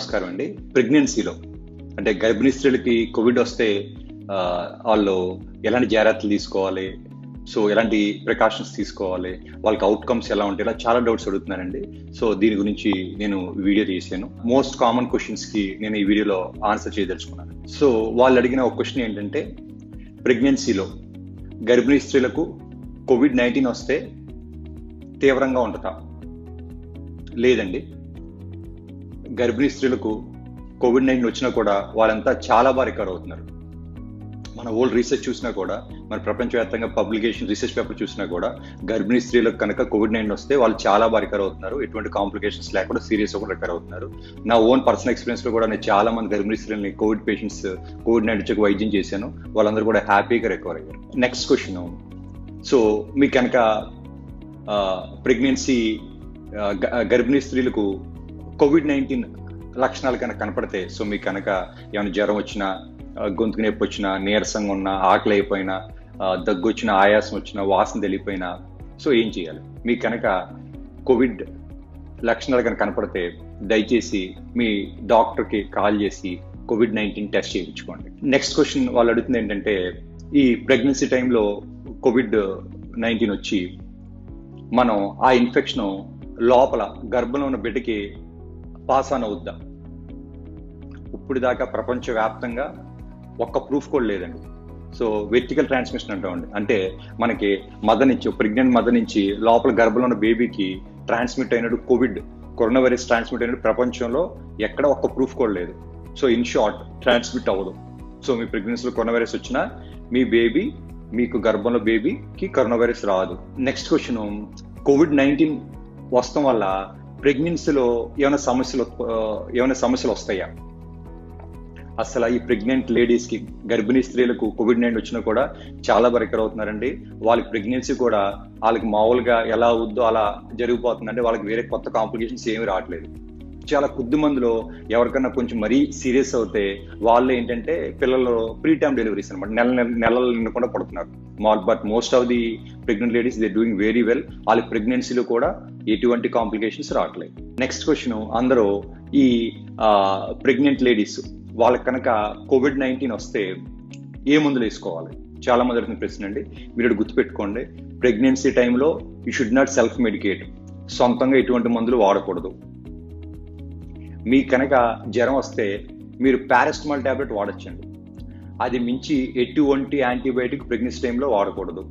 నమస్కారం అండి. ప్రెగ్నెన్సీలో అంటే గర్భిణీ స్త్రీలకి కోవిడ్ వస్తే వాళ్ళు ఎలాంటి జాగ్రత్తలు తీసుకోవాలి? సో ఎలాంటి ప్రికాషన్స్ తీసుకోవాలి? వాళ్ళకి అవుట్కమ్స్ ఎలా ఉంటాయి? ఇలా చాలా డౌట్స్ అడుగుతున్నానండి సో దీని గురించి నేను వీడియో చేశాను మోస్ట్ కామన్ క్వశ్చన్స్కి నేను ఈ వీడియోలో ఆన్సర్ చేయదలుచుకున్నాను. సో వాళ్ళు అడిగిన ఒక క్వశ్చన్ ఏంటంటే ప్రెగ్నెన్సీలో గర్భిణీ స్త్రీలకు కోవిడ్ నైన్టీన్ వస్తే తీవ్రంగా ఉంటుందా? లేదండి. గర్భిణీ స్త్రీలకు కోవిడ్ నైన్టీన్ వచ్చినా కూడా వాళ్ళంతా చాలా బాగా రికవర్ అవుతున్నారు. మన ఓల్డ్ రీసెర్చ్ చూసినా కూడా మన ప్రపంచవ్యాప్తంగా పబ్లికేషన్ రీసెర్చ్ పేపర్ చూసినా కూడా గర్భిణీ స్త్రీలకు కనుక కోవిడ్ నైన్టీన్ వస్తే వాళ్ళు చాలా బాగా రికవర్ అవుతున్నారు. ఎటువంటి కాంప్లికేషన్స్ లేకుండా సీరియస్ కూడా రికవర్ అవుతున్నారు. నా ఓన్ పర్సనల్ ఎక్స్పీరియన్స్లో కూడా నేను చాలా మంది గర్భిణీ స్త్రీలని కోవిడ్ పేషెంట్స్ కోవిడ్ నైన్టీన్ వచ్చి వైద్యం చేశాను. వాళ్ళందరూ కూడా హ్యాపీగా రికవర్ అయ్యారు. నెక్స్ట్ క్వశ్చన్ సో మీకు కనుక ప్రెగ్నెన్సీ గర్భిణీ స్త్రీలకు కోవిడ్ నైన్టీన్ లక్షణాలు కనుక కనపడితే సో మీకు కనుక ఏమైనా జ్వరం వచ్చినా గొంతుకు నొప్పి వచ్చినా నీరసంగా ఉన్నా ఆకలి అయిపోయినా దగ్గు వచ్చినా ఆయాసం వచ్చినా వాసన తెలియపోయినా సో ఏం చేయాలి? మీకు కనుక కోవిడ్ లక్షణాలు కనుక కనపడితే దయచేసి మీ డాక్టర్కి కాల్ చేసి కోవిడ్ నైన్టీన్ టెస్ట్ చేయించుకోండి. నెక్స్ట్ క్వశ్చన్ వాళ్ళు అడుగుతుంది ఏంటంటే ఈ ప్రెగ్నెన్సీ టైంలో కోవిడ్ నైన్టీన్ వచ్చి మనం ఆ ఇన్ఫెక్షన్ లోపల గర్భంలో ఉన్న బిడ్డకి పాస్ ఆన్ అవుద్దా ఇప్పుడు దాకా ప్రపంచవ్యాప్తంగా ఒక్క ప్రూఫ్ కూడా లేదండి. సో వెర్టికల్ ట్రాన్స్మిషన్ అంటామండి అంటే మనకి మదర్ నుంచి ప్రెగ్నెంట్ మదర్ నుంచి లోపల గర్భంలో ఉన్న బేబీకి ట్రాన్స్మిట్ అయినట్టు కోవిడ్ కరోనా వైరస్ ట్రాన్స్మిట్ అయినట్టు ప్రపంచంలో ఎక్కడ ఒక్క ప్రూఫ్ కూడా లేదు. సో ఇన్ షార్ట్ ట్రాన్స్మిట్ అవ్వదు. సో మీ ప్రెగ్నెన్సీలో కరోనా వైరస్ వచ్చినా మీ బేబీ మీకు గర్భంలో బేబీకి కరోనా వైరస్ రాదు. నెక్స్ట్ క్వశ్చన్ కోవిడ్ నైన్టీన్ వస్తాం వల్ల ప్రెగ్నెన్సీలో ఏమైనా సమస్యలు ఏమైనా సమస్యలు వస్తాయా? అసలు ఈ ప్రెగ్నెంట్ లేడీస్కి గర్భిణీ స్త్రీలకు కోవిడ్ నైన్ వచ్చినా కూడా చాలా బరికర్ అవుతున్నారండి. వాళ్ళకి ప్రెగ్నెన్సీ కూడా వాళ్ళకి మామూలుగా ఎలా అవుద్దో అలా జరిగిపోతుందంటే వాళ్ళకి వేరే కొత్త కాంప్లికేషన్స్ ఏమి రావట్లేదు. చాలా కొద్ది మందిలో ఎవరికన్నా కొంచెం మరీ సీరియస్ అవుతే వాళ్ళు ఏంటంటే పిల్లలు ప్రీ టైమ్ డెలివరీస్ అనమాట నెల నెల నెలలు నిండకుండా పడుతున్నారు. But most of the pregnant ladies they doing very well వాళ్ళ ప్రెగ్నెన్సీలో కూడా ఎటువంటి కాంప్లికేషన్స్ రావట్లేదు. నెక్స్ట్ క్వశ్చన్ అందరూ ఈ ప్రెగ్నెంట్ లేడీస్ వాళ్ళకి కనుక కోవిడ్ నైన్టీన్ వస్తే ఏ మందులు వేసుకోవాలి? చాలా మంది అడిగిన ప్రశ్న అండి. మీరు గుర్తుపెట్టుకోండి. ప్రెగ్నెన్సీ టైంలో you should not self medicate సొంతంగా ఎటువంటి మందులు వాడకూడదు. మీ కనుక జ్వరం వస్తే మీరు పారాసిటమాల్ టాబ్లెట్ వాడచ్చండి. అది మించి ఎటువంటి యాంటీబయాటిక్ ప్రెగ్నెన్సీ టైంలో వాడకూడదు.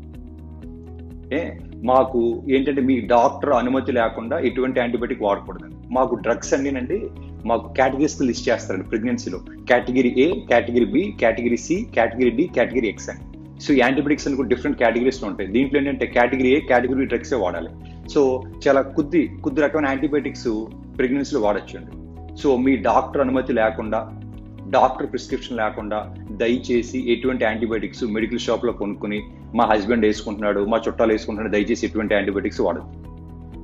ఏ మాకు ఏంటంటే మీ డాక్టర్ అనుమతి లేకుండా ఎటువంటి యాంటీబయాటిక్ వాడకూడదండి. మాకు డ్రగ్స్ అండినండి మాకు కేటగిరీస్ లిస్ట్ చేస్తారండి ప్రెగ్నెన్సీలో. Category A category B category C category D category X అని. సో యాంటీబయాటిక్స్ అని కూడా డిఫరెంట్ కేటగిరీస్లో ఉంటాయి. దీంట్లో ఏంటంటే కేటగిరీ ఏ కేటగిరీ డ్రగ్సే వాడాలి. సో చాలా కొద్ది కొద్ది రకమైన యాంటీబయాటిక్స్ ప్రెగ్నెన్సీలో వాడచ్చండి. సో మీ డాక్టర్ అనుమతి లేకుండా డాక్టర్ ప్రిస్క్రిప్షన్ లేకుండా దయచేసి ఎటువంటి యాంటీబయాటిక్స్ మెడికల్ షాప్లో కొనుక్కుని మా హస్బెండ్ వేసుకుంటున్నాడు మా చుట్టాలు వేసుకుంటున్నాడు దయచేసి ఎటువంటి యాంటీబయాటిక్స్ వాడదు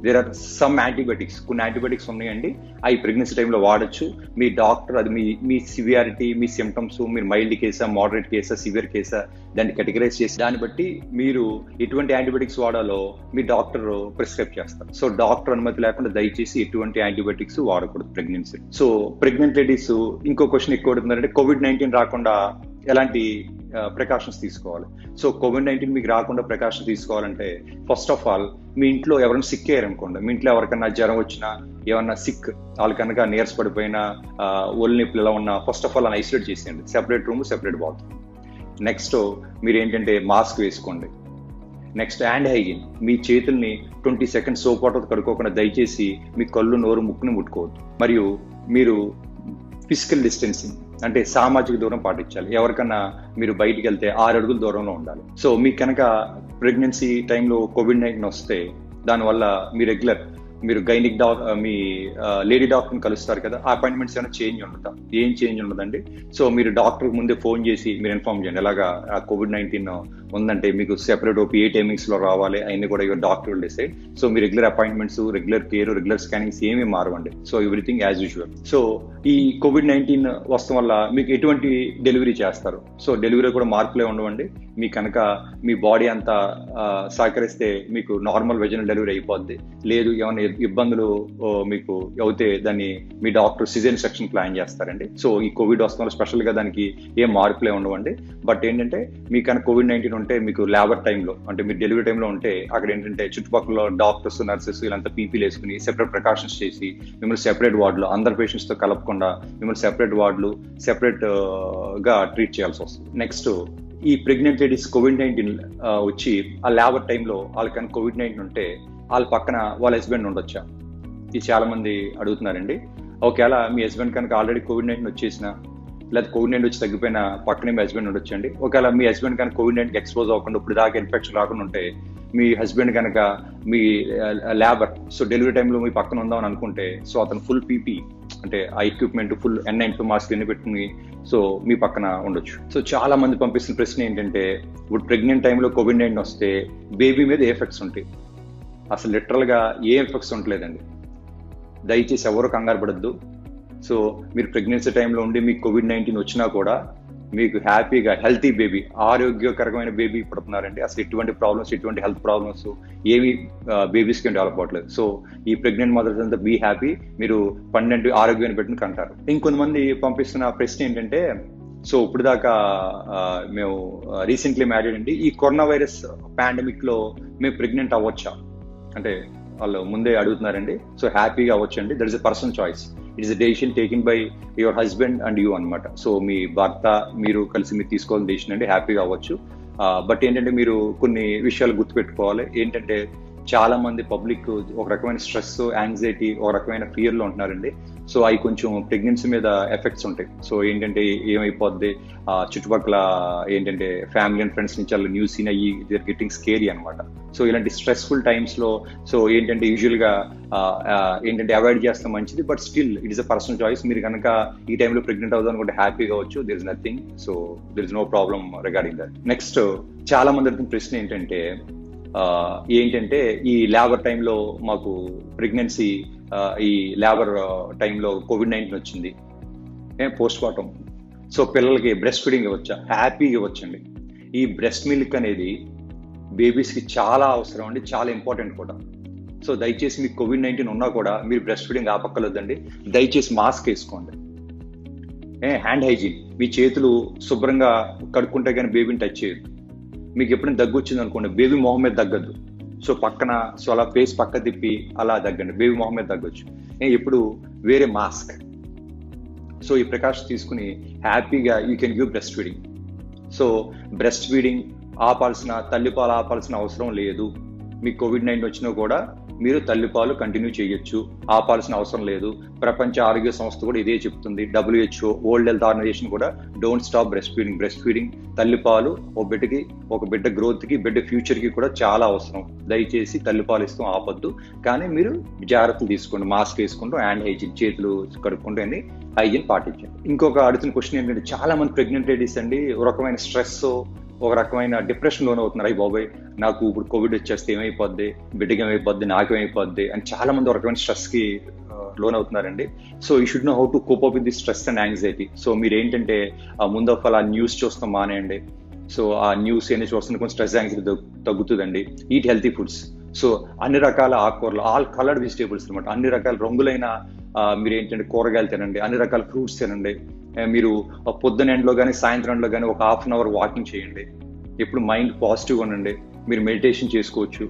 దేర్ ఆర్ సమ్ యాంటీబయాటిక్స్ కొన్ని యాంటీబయాటిక్స్ ఉన్నాయండి. అవి ప్రెగ్నెన్సీ టైంలో వాడచ్చు. మీ డాక్టర్ అది మీ మీ సివియారిటీ మీ సిమ్టమ్స్ మీరు మైల్డ్ కేసా మోడరేట్ కేసా సివియర్ కేసా దాన్ని కేటగరైజ్ చేసి దాన్ని బట్టి మీరు ఎటువంటి యాంటీబయాటిక్స్ వాడాలో మీ డాక్టర్ ప్రిస్క్రైబ్ చేస్తారు. సో డాక్టర్ అనుమతి లేకుండా దయచేసి ఎటువంటి యాంటీబయాటిక్స్ వాడకూడదు ప్రెగ్నెన్సీ సో ప్రెగ్నెంట్ లేడీస్ ఇంకో క్వశ్చన్ ఎక్కువ అడుగుతుందంటే కోవిడ్ నైన్టీన్ రాకుండా ఎలాంటి ప్రికాషన్స్ తీసుకోవాలి. సో కోవిడ్ నైన్టీన్ మీకు రాకుండా ప్రికాషన్ తీసుకోవాలంటే ఫస్ట్ ఆఫ్ ఆల్ మీ ఇంట్లో ఎవరైనా సిక్ అయ్యారనుకోండి మీ ఇంట్లో ఎవరికన్నా జ్వరం వచ్చినా ఏమన్నా సిక్ వాళ్ళు కనుక నీరస్ పడిపోయినా ఒళ్ళు నొప్పులు ఇలా ఉన్నా ఫస్ట్ ఆఫ్ ఆల్ అని ఐసోలేట్ చేసేయండి. Separate room separate bathroom next మీరు ఏంటంటే మాస్క్ వేసుకోండి. నెక్స్ట్ హ్యాండ్ హైజీన్ మీ చేతుల్ని ట్వంటీ సెకండ్స్ సోప్ వాటర్ కడుక్కోకుండా దయచేసి మీ కళ్ళు నోరు ముక్కుని ముట్టుకోవద్దు. మరియు మీరు ఫిజికల్ డిస్టెన్సింగ్ అంటే సామాజిక దూరం పాటించాలి. ఎవరికన్నా మీరు బయటికి వెళ్తే ఆరు అడుగుల దూరంలో ఉండాలి. సో మీకు కనుక ప్రెగ్నెన్సీ టైంలో కోవిడ్ నైన్టీన్ వస్తే దానివల్ల మీ రెగ్యులర్ మీరు గైనిక్ డాక్ మీ లేడీ డాక్టర్ని కలుస్తారు కదా ఆ అపాయింట్మెంట్స్ ఏమైనా చేంజ్ ఉండదా? ఏం చేంజ్ ఉండదండి? సో మీరు డాక్టర్ ముందే ఫోన్ చేసి మీరు ఇన్ఫార్మ్ చేయండి. ఎలాగా కోవిడ్ నైన్టీన్ ఉందంటే మీకు సెపరేట్ ఓపీ ఏ టైమింగ్స్లో రావాలి అన్ని కూడా your doctor decide so me regular appointments regular care regular scannings ఏమీ మారవండి. So everything as usual so ఈ కోవిడ్ నైన్టీన్ వస్తాం వల్ల మీకు ఎటువంటి డెలివరీ చేస్తారు? సో డెలివరీ కూడా మార్పులే ఉండవండి. మీ కనుక మీ బాడీ అంతా సహకరిస్తే మీకు నార్మల్ వెజనల్ డెలివరీ అయిపోద్ది. లేదు ఏమైనా ఇబ్బందులు మీకు అవుతే దాన్ని మీ డాక్టర్ సిజన్ సెక్షన్ ప్లాన్ చేస్తారండి. సో ఈ కోవిడ్ వస్తున్న స్పెషల్గా దానికి ఏం మార్పులే ఉండవండి. బట్ ఏంటంటే మీకు కనుక కోవిడ్ నైన్టీన్ ఉంటే మీకు లేబర్ టైంలో అంటే మీరు డెలివరీ టైంలో ఉంటే అక్కడ ఏంటంటే చుట్టుపక్కల డాక్టర్స్ నర్సెస్ వీళ్ళంతా పీపీలు వేసుకుని సెపరేట్ ప్రికాషన్స్ చేసి మిమ్మల్ని సెపరేట్ వార్డులో అందరు పేషెంట్స్తో కలపకుండా మిమ్మల్ని సెపరేట్ వార్డులు సెపరేట్గా ట్రీట్ చేయాల్సి వస్తుంది. నెక్స్ట్ ఈ ప్రెగ్నెంట్ లేడీస్ కోవిడ్ నైన్టీన్ వచ్చి ఆ లేబర్ టైంలో వాళ్ళకి కోవిడ్ నైన్టీన్ ఉంటే వాళ్ళ పక్కన వాళ్ళ హస్బెండ్ ఉండొచ్చా? ఇది చాలా మంది అడుగుతున్నారండి. ఒకవేళ మీ హస్బెండ్ కనుక ఆల్రెడీ కోవిడ్ నైన్టీన్ వచ్చేసిన లేదా కోవిడ్ నైన్టీన్ వచ్చి తగ్గిపోయిన పక్కనే మీ హస్బెండ్ ఉండొచ్చండి. ఒకవేళ మీ హస్బెండ్ కనుక కోవిడ్ నైన్టీన్ ఎక్స్పోజ్ అవ్వకుండా ఇప్పుడు దాకా ఇన్ఫెక్షన్ రాకుండా ఉంటే మీ హస్బెండ్ కనుక మీ లేబర్ సో డెలివరీ టైంలో మీ పక్కన ఉందామని అనుకుంటే సో అతను ఫుల్ పీపీ అంటే ఆ equipment full N nine two mask ఎన్ని పెట్టుకుని సో మీ పక్కన ఉండొచ్చు. సో చాలా మంది పంపిస్తున్న ప్రశ్న ఏంటంటే ఇప్పుడు ప్రెగ్నెంట్ టైంలో కోవిడ్ నైన్టీన్ వస్తే బేబీ మీద ఏ ఎఫెక్ట్స్ ఉంటాయి? అసలు లిటరల్గా ఏ ఎఫెక్ట్స్ ఉండలేదండి. దయచేసి ఎవరు కంగారు పడద్దు. సో మీరు ప్రెగ్నెన్సీ టైంలో ఉండి మీకు కోవిడ్ నైన్టీన్ వచ్చినా కూడా మీకు హ్యాపీగా హెల్తీ బేబీ ఆరోగ్యకరమైన బేబీ పుడుతున్నారండి అసలు ఎటువంటి ప్రాబ్లమ్స్ ఎటువంటి హెల్త్ ప్రాబ్లమ్స్ ఏవి బేబీస్కి డెవలప్ అవ్వట్లేదు. సో ఈ ప్రెగ్నెంట్ మదర్స్ అంతా బీ హ్యాపీ మీరు పన్నెండు ఆరోగ్యాన్ని పెట్టిన కంటారు. ఇంకొంతమంది పంపిస్తున్న ప్రశ్న ఏంటంటే సో ఇప్పుడు దాకా మేము రీసెంట్లీ మ్యారీడ్ అండి. ఈ కరోనా వైరస్ పాండమిక్లో మేము ప్రెగ్నెంట్ అవ్వచ్చా? అంటే వాళ్ళు ముందే అడుగుతున్నారండి. సో హ్యాపీగా అవ్వచ్చండి. That is a person choice it's is decision taking by your husband and you అనమాట సో మీ భర్త మీరు కలిసి మీరు తీసుకోవాల్సిన డెసిషన్ అండి హ్యాపీగా అవ్వచ్చు బట్ ఏంటంటే మీరు కొన్ని విషయాలు గుర్తుపెట్టుకోవాలి. ఏంటంటే చాలా మంది పబ్లిక్ ఒక రకమైన స్ట్రెస్ యాంగ్జైటీ ఒక రకమైన ఫియర్లో ఉంటున్నారండి. సో అవి కొంచెం ప్రెగ్నెన్సీ మీద ఎఫెక్ట్స్ ఉంటాయి. సో ఏంటంటే ఏమైపోద్ది? చుట్టుపక్కల ఏంటంటే ఫ్యామిలీ అండ్ ఫ్రెండ్స్ నుంచి అలా న్యూస్ సీన్ అయ్యి దిర్ గెట్టింగ్ స్కేరీ అనమాట సో ఇలాంటి స్ట్రెస్ఫుల్ టైమ్స్లో సో ఏంటంటే యూజువల్గా ఏంటంటే అవాయిడ్ చేస్తే మంచిది. But still it is a personal choice మీరు కనుక ఈ టైంలో ప్రెగ్నెంట్ అవుదాం అనుకుంటే హ్యాపీగా అవచ్చు there is nothing so there is no problem regarding that next చాలా మంది అడిగిన ప్రశ్న ఏంటంటే ఏంటంటే ఈ లేబర్ టైంలో మాకు ప్రెగ్నెన్సీ ఈ లేబర్ టైంలో కోవిడ్ నైన్టీన్ వచ్చింది. పోస్ట్ మార్టం సో పిల్లలకి బ్రెస్ట్ ఫీడింగ్ ఇవ్వచ్చా? హ్యాపీగా ఇవ్వచ్చండి. ఈ బ్రెస్ట్ మిల్క్ అనేది బేబీస్కి చాలా అవసరం అండి చాలా ఇంపార్టెంట్ కూడా. సో దయచేసి మీకు కోవిడ్ నైన్టీన్ ఉన్నా కూడా మీరు బ్రెస్ట్ ఫీడింగ్ ఆపక్కలేదండి దయచేసి మాస్క్ వేసుకోండి. ఏ హ్యాండ్ హైజీన్. మీ చేతులు శుభ్రంగా కడుక్కుంటే కానీ బేబీని టచ్ చేయదు మీకు ఎప్పుడైనా దగ్గు వచ్చింది అనుకోండి బేబీ మొహం మీద తగ్గద్దు. సో పక్కన సో అలా ఫేస్ పక్క తిప్పి అలా తగ్గండి. బేబీ మొహం మీద తగ్గొచ్చు. ఇప్పుడు వేరే మాస్క్ సో ఈ ప్రకాష్ తీసుకుని హ్యాపీగా you can give breast feeding so breast feeding ఆపాల్సిన తల్లిపాలు ఆపాల్సిన అవసరం లేదు. మీకు కోవిడ్ నైన్టీన్ వచ్చినా కూడా మీరు తల్లిపాలు కంటిన్యూ చేయొచ్చు. ఆపాల్సిన అవసరం లేదు. ప్రపంచ ఆరోగ్య సంస్థ కూడా ఇదే చెప్తుంది. డబ్ల్యూహెచ్ఓ వరల్డ్ హెల్త్ ఆర్గనైజేషన్ కూడా don't stop breast feeding breast feeding తల్లిపాలు ఒక బిడ్డకి ఒక బిడ్డ గ్రోత్కి బిడ్డ ఫ్యూచర్కి కూడా చాలా అవసరం. దయచేసి తల్లిపాలు ఇస్తాం ఆపొద్దు. కానీ మీరు జాగ్రత్తలు తీసుకోండి. మాస్క్ వేసుకుంటూ హ్యాండ్ హైజీన్ చేతులు కడుక్కుంటూ అన్ని హైజీన్ పాటించండి. ఇంకొక అడుగుతున్న క్వశ్చన్ ఏంటంటే చాలా మంది ప్రెగ్నెంట్ లేడీస్ అండి ఒక రకమైన స్ట్రెస్ ఒక రకమైన డిప్రెషన్ లోన్ అవుతున్నారు. అయ్యి బాబాయ్ నాకు ఇప్పుడు కోవిడ్ వచ్చేస్తే ఏమైపోద్ది? బిడ్డకి ఏమైపోద్ది నాకేమైపోద్ది? అని చాలా మంది ఒక రకమైన స్ట్రెస్కి లోన్ అవుతున్నారండి. So you should know how to cope up with the stress and anxiety so మీరు ఏంటంటే ముందు ఆఫ్ ఆల్ ఆ న్యూస్ చూస్తాం మానేయండి. సో ఆ న్యూస్ ఏమైనా చూస్తున్న కొంచెం స్ట్రెస్ యాంగ్జైటీ తగ్గుతుందండి. ఈట్ హెల్తీ ఫుడ్స్ సో అన్ని రకాల ఆకుకూరలు ఆల్ కలర్డ్ వెజిటేబుల్స్ అనమాట అన్ని రకాల రంగులైన మీరు ఏంటంటే కూరగాయలు తినండి అన్ని రకాల ఫ్రూట్స్ తినండి. మీరు పొద్దున ఎండ్లో కానీ సాయంత్రం ఎండ్లో కానీ ఒక హాఫ్ అన్ అవర్ వాకింగ్ చేయండి. ఎప్పుడు మైండ్ పాజిటివ్ ఉండండి. మీరు మెడిటేషన్ చేసుకోవచ్చు.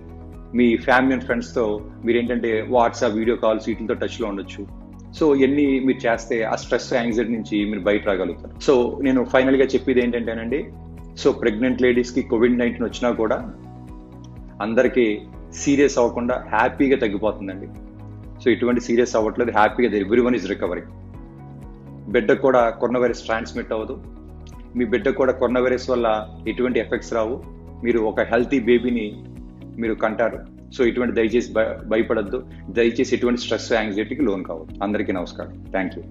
మీ ఫ్యామిలీ అండ్ ఫ్రెండ్స్తో మీరు ఏంటంటే వాట్సాప్ వీడియో కాల్స్ వీటితో టచ్లో ఉండొచ్చు. సో ఇవన్నీ మీరు చేస్తే ఆ స్ట్రెస్ యాంగ్జైటీ నుంచి మీరు బయట రాగలుగుతారు. సో నేను ఫైనల్గా చెప్పేది ఏంటంటేనండి సో ప్రెగ్నెంట్ లేడీస్కి కోవిడ్ నైన్టీన్ వచ్చినా కూడా అందరికీ సీరియస్ అవ్వకుండా హ్యాపీగా తగ్గిపోతుందండి. సో ఇటువంటి సీరియస్ అవ్వట్లేదు. హ్యాపీగా ఎవ్రీ వన్ ఇస్ రికవరింగ్ బిడ్డకు కూడా కరోనా వైరస్ ట్రాన్స్మిట్ అవ్వదు. మీ బిడ్డకు కూడా కరోనా వైరస్ వల్ల ఎటువంటి ఎఫెక్ట్స్ రావు. మీరు ఒక హెల్తీ బేబీని మీరు కంటారు. సో ఇటువంటి దయచేసి భయపడద్దు. దయచేసి ఎటువంటి స్ట్రెస్ యాంగ్జైటీకి లోన్ కావద్దు. అందరికీ నమస్కారం. Thank you